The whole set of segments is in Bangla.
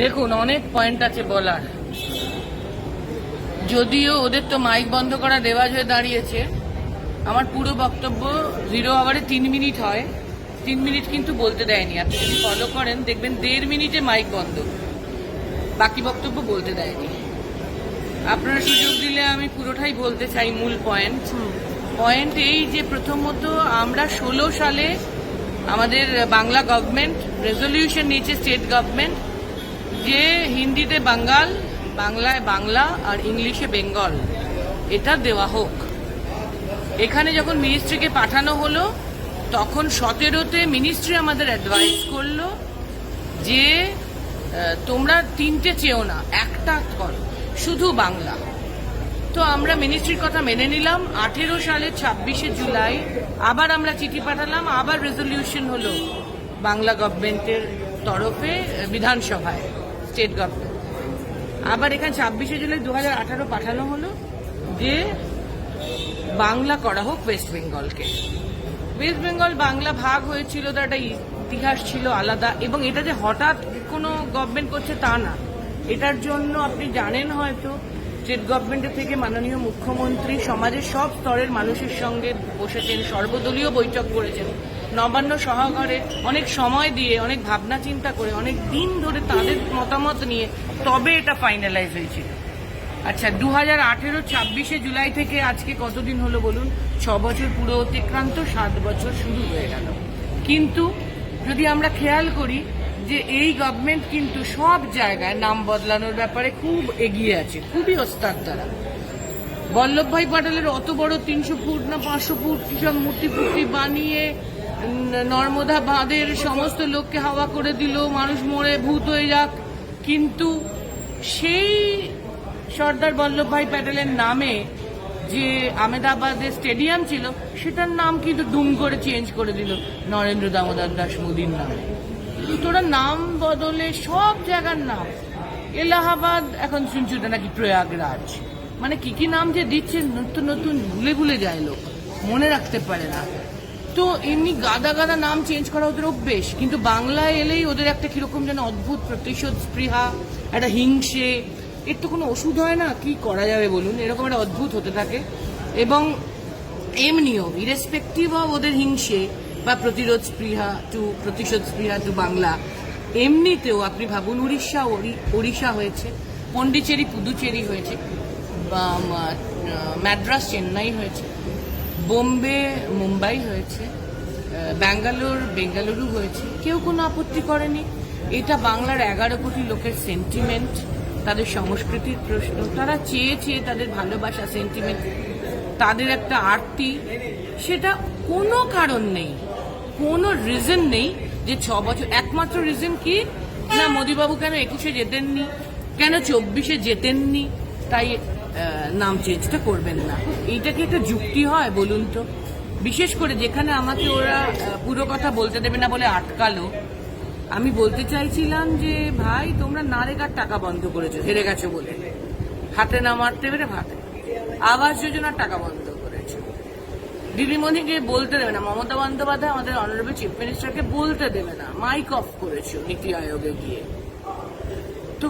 দেখুন অনেক পয়েন্ট আছে বলার। যদিও ওদের তো মাইক বন্ধ করা রেওয়াজ হয়ে দাঁড়িয়েছে আমার পুরো বক্তব্য জিরো আওয়ারে তিন মিনিট হয়। তিন মিনিট কিন্তু বলতে দেয়নি। আপনি যদি ফলো করেন দেখবেন দেড় মিনিটে মাইক বন্ধ। বাকি বক্তব্য বলতে দেয়নি। আপনারা সুযোগ দিলে আমি পুরোটাই বলতে চাই মূল পয়েন্ট পয়েন্ট এই যে প্রথমত আমরা ষোলো সালে আমাদের বাংলা গভর্নমেন্ট রেজলিউশন নিয়েছে স্টেট গভর্নমেন্ট যে হিন্দিতে বাঙ্গাল, বাংলায় বাংলা আর ইংলিশে বেঙ্গল, এটা দেওয়া হোক। এখানে যখন মিনিস্ট্রিকে পাঠানো হলো, তখন সতেরোতে মিনিস্ট্রি আমাদের অ্যাডভাইস করল যে তোমরা তিনটে চেও না, একটা করো, শুধু বাংলা। তো আমরা মিনিস্ট্রির কথা মেনে নিলাম। আঠেরো সালের ছাব্বিশে জুলাই আবার আমরা চিঠি পাঠালাম। আবার রেজলিউশন হলো বাংলা গভর্নমেন্টের তরফে বিধানসভায়। স্টেট গভর্নমেন্ট আবার এখানে ছাব্বিশে জুলাই দু আঠারো পাঠানো হলো যে বাংলা করা হোক ওয়েস্ট বেঙ্গলকে। ওয়েস্ট বেঙ্গল বাংলা ভাগ হয়েছিল তো একটা ইতিহাস ছিল আলাদা, এবং এটা যে হঠাৎ কোনো গভর্নমেন্ট করছে তা না। এটার জন্য আপনি জানেন হয়তো স্টেট গভর্নমেন্টের থেকে মাননীয় মুখ্যমন্ত্রী সমাজের সব স্তরের মানুষের সঙ্গে বসেছেন, সর্বদলীয় বৈঠক করেছেন। নবান্ন সহকারে অনেক সময় দিয়ে, অনেক ভাবনা চিন্তা করে, অনেক দিন ধরে তাদের মতামত নিয়ে তবে এটা ফাইনালাইজ হয়েছিল। আচ্ছা দু হাজার আঠেরো ছাব্বিশে জুলাই থেকে আজকে কতদিন হলো বলুন? ছ বছর পুরো অতিক্রান্ত, সাত বছর শুরু হয়ে গেল। কিন্তু যদি আমরা খেয়াল করি যে এই গভর্নমেন্ট কিন্তু সব জায়গায় নাম বদলানোর ব্যাপারে খুব এগিয়ে আছে, খুবই ওস্তাদ তারা। বল্লভভাই পাটেলের অত বড় তিনশো ফুট না পাঁচশো ফুট সব মূর্তি ফুর্তি বানিয়ে নর্মদা বাঁধের সমস্ত লোককে হাওয়া করে দিল, মানুষ মরে ভূত হয়ে যাক। কিন্তু সেই সর্দার বল্লভভাই প্যাটেলের নামে যে আমেদাবাদের স্টেডিয়াম ছিল, সেটার নাম কিন্তু দুম করে চেঞ্জ করে দিল নরেন্দ্র দামোদর দাস মোদীর নামে। তোরা নাম বদলে সব জায়গার নাম। এলাহাবাদ, এখন শুনছি ওটা নাকি প্রয়াগরাজ। মানে কি কি নাম যে দিচ্ছে, নতুন নতুন ভুলে ভুলে যায় লোক। মনে রাখতে পারে না। তো এমনি গাদা গাদা নাম চেঞ্জ করা ওদের অভ্যেস। কিন্তু বাংলায় এলেই ওদের একটা কীরকম যেন অদ্ভুত প্রতিশোধ স্পৃহা একটা হিংসে। এর তো কোনো ওষুধ হয় না? কি করা যাবে বলুন? এরকম একটা অদ্ভুত হতে থাকে। এবং এমনিও ইরেসপেক্টিভ অফ ওদের হিংসে বা প্রতিরোধ স্পৃহা টু প্রতিশোধ স্পৃহা টু বাংলা এমনিতেও আপনি ভাবুন উড়িষ্যা ওড়ি- ওড়িশা হয়েছে পন্ডিচেরি পুদুচেরি হয়েছে বা মা- আহ, ম্যাড্রাস চেন্নাই হয়েছে। বোম্বে, মুম্বাই হয়েছে ব্যাঙ্গালোর, বেঙ্গালুরু হয়েছে। কেউ কোনো আপত্তি করেনি। এটা বাংলার এগারো কোটি লোকের সেন্টিমেন্ট তাদের সংস্কৃতির প্রশ্ন। তারা চেয়ে চেয়ে তাদের ভালোবাসা সেন্টিমেন্ট তাদের একটা আরতি। সেটা কোনো কারণ নেই, কোনো রিজন নেই যে ছ বছর, একমাত্র রিজন কি? না, মোদিবাবু কেন একুশে যেতেননি? কেন চব্বিশে যেতেননি? তাই নাম চেঞ্জটা করবেন না। এইটা কি একটা যুক্তি হয় বলুন তো? বিশেষ করে যেখানে আমাকে ওরা পুরো কথা বলতে দেবে না বলে আটকালো, আমি বলতে চাইছিলাম যে, ভাই, তোমরা নারেগার টাকা বন্ধ করেছ, হেরে গেছো বলে। হাতে না মারতে পেরে ভাতে। আবাস যোজনার টাকা বন্ধ করেছ। দিদিমণিকে বলতে দেবে না, মমতা বন্দ্যোপাধ্যায় আমাদের অনারেবল চিফ মিনিস্টারকে বলতে দেবে না। মাইক অফ করেছ নীতি আয়োগে গিয়ে। তো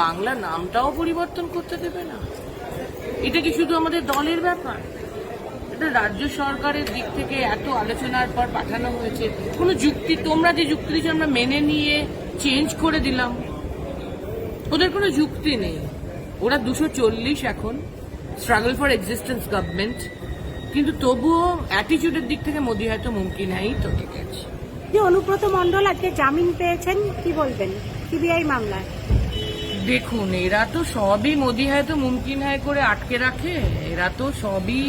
বাংলা নামটাও পরিবর্তন করতে দেবে না। এটা কি শুধু আমাদের দলের ব্যাপার? এটা রাজ্য সরকারের দিক থেকে এত আলোচনার পর পাঠানো হয়েছে। কোনো যুক্তি, তোমরা যে যুক্তি দিচ্ছ আমরা মেনে নিয়ে চেঞ্জ করে দিলাম। ওদের কোনো যুক্তি নেই। ওরা দুশো চল্লিশ এখন স্ট্রাগল ফর এক্সিস্টেন্স গভর্নমেন্ট কিন্তু তবুও অ্যাটিচিউডের দিক থেকে মোদি হয়তো মুমকিন হ্যাঁই তো। ঠিক আছে যে অনুব্রত মন্ডল আজকে জামিন পেয়েছেন, কি বলবেন? সিবিআই মামলায়। দেখুন, এরা তো সবই মোদি হয়তো মুমকিন হয় করে আটকে রাখে। এরা তো সবই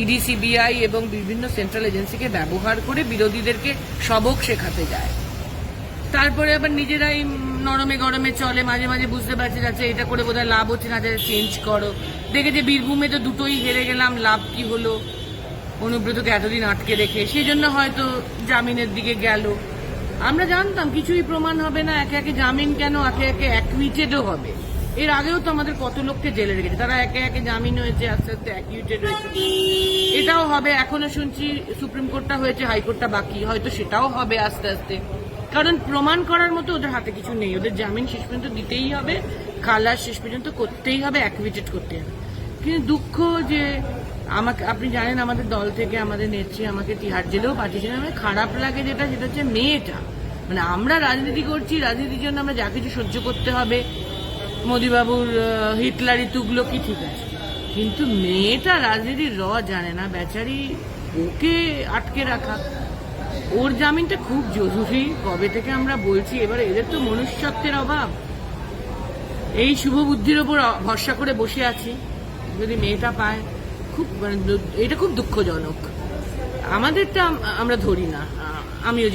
ইডি সিবিআই এবং বিভিন্ন সেন্ট্রাল এজেন্সিকে ব্যবহার করে বিরোধীদেরকে সবক শেখাতে যায়। তারপরে আবার নিজেরাই নরমে গরমে চলে, মাঝে মাঝে বুঝতে পারছে যাচ্ছে এটা করে বোধহয় লাভ হচ্ছে না যাচ্ছে চেঞ্জ করো। দেখে যে বীরভূমে তো দুটোই হেরে গেলাম, লাভ কি হলো? অনুব্রতকে এতদিন আটকে রেখে সেই জন্য হয়তো জামিনের দিকে গেল। আমরা জানতাম কিছুই প্রমাণ হবে না, একে একে জামিন কেন, একে একে অ্যাকুইটেডও হবে। এর আগেও তো আমাদের কত লোককে জেলে রেখেছে, তারা একে একে জামিন হয়েছে, আস্তে আস্তে অ্যাকিউটেড হয়েছে। এটাও হবে, এখনও শুনছি সুপ্রিম কোর্টটা হয়েছে, হাইকোর্টটা বাকি, হয়তো সেটাও হবে আস্তে আস্তে। কারণ প্রমাণ করার মতো ওদের হাতে কিছু নেই, ওদের জামিন শেষ পর্যন্ত দিতেই হবে, খালাস শেষ পর্যন্ত করতেই হবে অ্যাকুইটেড করতে হবে। কিন্তু দুঃখ যে আমাকে, আপনি জানেন আমাদের দল থেকে আমাদের নেত্রী আমাকে তিহার জেলেও পাঠিয়েছেন আমার খারাপ লাগে যেটা, সেটা হচ্ছে মেয়েটা। মানে আমরা রাজনীতি করছি, রাজনীতির জন্য আমরা যা কিছু সহ্য করতে হবে। মোদিবাবুর হিটলারি তুগলো কি ঠিক আছে? কিন্তু মেয়েটা রাজনীতির র জানে না। বেচারি ওকে আটকে রাখা। ওর জামিনটা খুব জরুরি। কবে থেকে আমরা বলছি? এবার এদের তো মনুষ্যত্বের অভাব। এই শুভ বুদ্ধির ওপর ভরসা করে বসে আছি। যদি মেয়েটা পায়। খুব মানে এটা খুব দুঃখজনক। আমাদেরটা আম- আমরা ধরি না আমিও